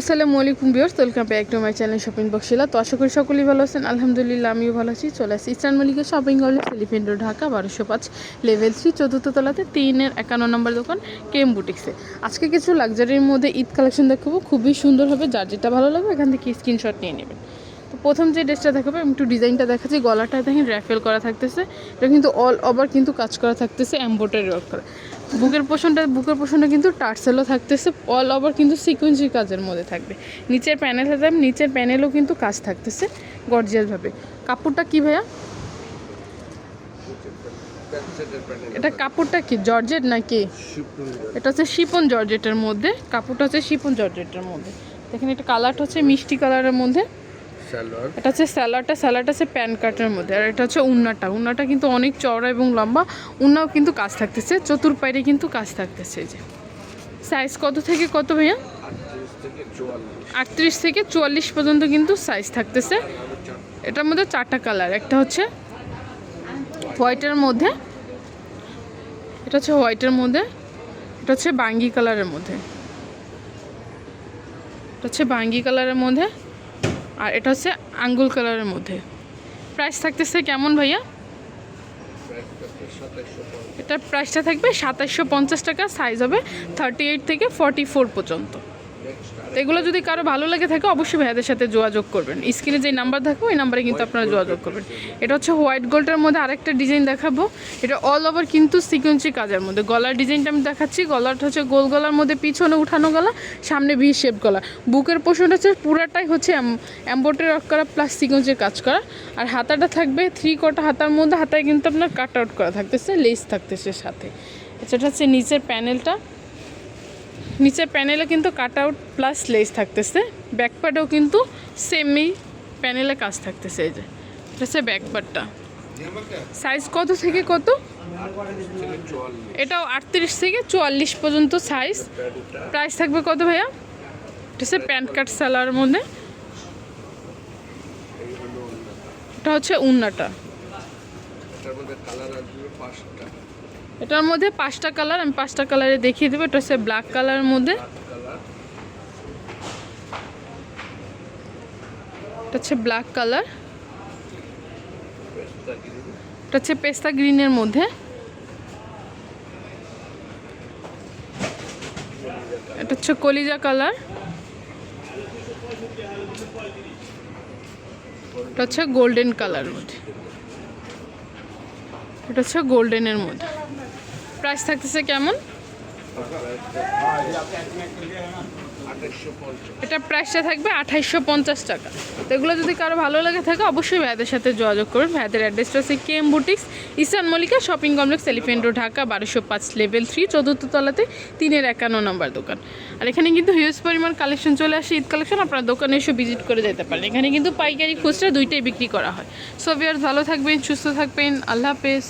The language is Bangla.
আসসালামু আলাইকুম বিয়ার্স welcome back to my channel shopping বক্সিলা তো আশা করি সকলেই ভালো আছেন। আলহামদুলিল্লাহ, আমিও ভালো আছি। চলে আসি ইস্টার্ন মল্লিকের শপিং হলে রোড ঢাকা বারোশো পাঁচ লেভেল থ্রি চতুর্থ তলাতে, তিনের একান্ন নম্বর দোকান কেম বুটিক্সে আজকে কিছু লাক্সারির মধ্যে ঈদ কালেকশন দেখাবো। খুবই সুন্দর হবে, যার যেটা ভালো লাগবে, এখান থেকে স্ক্রিনশট নিয়ে নেবেন। প্রথম যে ড্রেসটা দেখাবো, আমি একটু ডিজাইনটা দেখাচ্ছি, গলাটা দেখেন র্যাফেল করা থাকতেছে, এটা কিন্তু অল ওভার কিন্তু কাজ করা থাকতেছে এম্বোটারি ওয়ার্ক করা। বুকের পোষণটা বুকের পোষণটা কিন্তু টার্সেলও থাকতেছে অল ওভার কিন্তু সিকুয়েন্সি কাজের মধ্যে থাকবে। নিচের প্যানেল থাকবে নিচের প্যানেলও কিন্তু কাজ থাকতেছে গর্জিয়াসভাবে কাপড়টা কি ভাইয়া? এটা কাপড়টা কি, জর্জেট নাকি? এটা হচ্ছে শিপন জর্জেটের মধ্যে, কাপড়টা হচ্ছে শিপন জর্জেটের মধ্যে। দেখেন এটা কালারটা হচ্ছে মিষ্টি কালারের মধ্যে। এটা হচ্ছে স্যালাডটা স্যালাডটা হচ্ছে প্যান কাটের মধ্যে। আর এটা হচ্ছে উন্নাটা। উন্নাটা কিন্তু অনেক চওড়া এবং লম্বা। উন্নাও কিন্তু কাজ থাকতেছে। চতুর্পাইরে কিন্তু কাজ থাকতেছে যে। সাইজ কত থেকে কত ভাইয়া? আটত্রিশ থেকে চুয়াল্লিশ পর্যন্ত কিন্তু সাইজ থাকতেছে। এটার মধ্যে চারটা কালার একটা হচ্ছে হোয়াইটের মধ্যে। এটা হচ্ছে হোয়াইটের মধ্যে। এটা হচ্ছে বাঙ্গি কালারের মধ্যে। এটা হচ্ছে বাঙ্গি কালারের মধ্যে। আর এটা হচ্ছে আঙ্গুল কালারের মধ্যে। প্রাইস থাকতেছে কেমন ভাইয়া? এটার প্রাইসটা থাকবে সাতাশশো পঞ্চাশ টাকা সাইজ হবে থার্টি এইট থেকে ফর্টি ফোর পর্যন্ত। তো এগুলো যদি কারও ভালো লাগে থাকে অবশ্যই ভাইয়াদের সাথে যোগাযোগ করবেন। স্ক্রিনে যে নাম্বার থাকবে ওই নাম্বারে কিন্তু আপনারা যোগাযোগ করবেন। এটা হচ্ছে হোয়াইট গোল্ডের মধ্যে আরেকটা ডিজাইন দেখাবো। এটা অল ওভার কিন্তু সিকুয়েন্সি কাজের মধ্যে। গলার ডিজাইনটা আমি দেখাচ্ছি। গলাটা হচ্ছে গোল গলার মধ্যে পিছনে উঠানো গলা সামনে ভি শেপ গলা। বুকের পোষণটা হচ্ছে পুরাটাই হচ্ছে অ্যাম্বোটের ওয়ার্ক করা প্লাস সিকুয়েন্সির কাজ করা। আর হাতাটা থাকবে থ্রি কটা হাতার মধ্যে। হাতায় কিন্তু আপনার কাট আউট করা থাকতেছে লেস থাকতেছে সাথে। সেটা হচ্ছে নিচের প্যানেলটা নিচের প্যানেলে কিন্তু কাট আউট প্লাস লেস থাকতেছে ব্যাক পার্টেও কিন্তু সেমই প্যানেলে কাজ থাকতেছে এই যে। এটা হচ্ছে ব্যাক সাইজ কত থেকে কত? এটাও আটত্রিশ থেকে চুয়াল্লিশ পর্যন্ত সাইজ প্রাইস থাকবে কত ভাইয়া? এটা হচ্ছে প্যান্ট কাট সালোয়ারের মধ্যে। এটা হচ্ছে উন্নাটা। এটার মধ্যে পাঁচটা কালার, আমি পাঁচটা কালারে দেখিয়ে দেবো। এটা হচ্ছে ব্ল্যাক কালারের মধ্যে। এটা হচ্ছে ব্ল্যাক কালার। এটা হচ্ছে পেস্তা গ্রিনের মধ্যে। এটা হচ্ছে কলিজা কালার। এটা হচ্ছে গোল্ডেন কালার মধ্যে। এটা হচ্ছে গোল্ডেনের মধ্যে। প্রাইস থাকতেছে কেমন? এটা প্রাইসটা থাকবে আঠাইশশো পঞ্চাশ টাকা। তো এগুলো যদি কারও ভালো লাগে থাকে, অবশ্যই ভাইদের সাথে যোগাযোগ করুন। ভাইদের অ্যাড্রেসটা হচ্ছে KM boutiques Ishan Mallika shopping complex elephant road Dhaka বারোশো পাঁচ লেভেল থ্রি চতুর্থ তলাতে তিনের একান্ন নম্বর দোকান। আর এখানে কিন্তু হিউজ পরিমাণ কালেকশন চলে আসে, ঈদ কালেকশন আপনার দোকানে এসে ভিজিট করে যেতে পারেন। এখানে কিন্তু পাইকারি খুচরা দুইটাই বিক্রি করা হয়। সো ভালো থাকবেন, সুস্থ থাকবেন। আল্লাহ হাফেজ।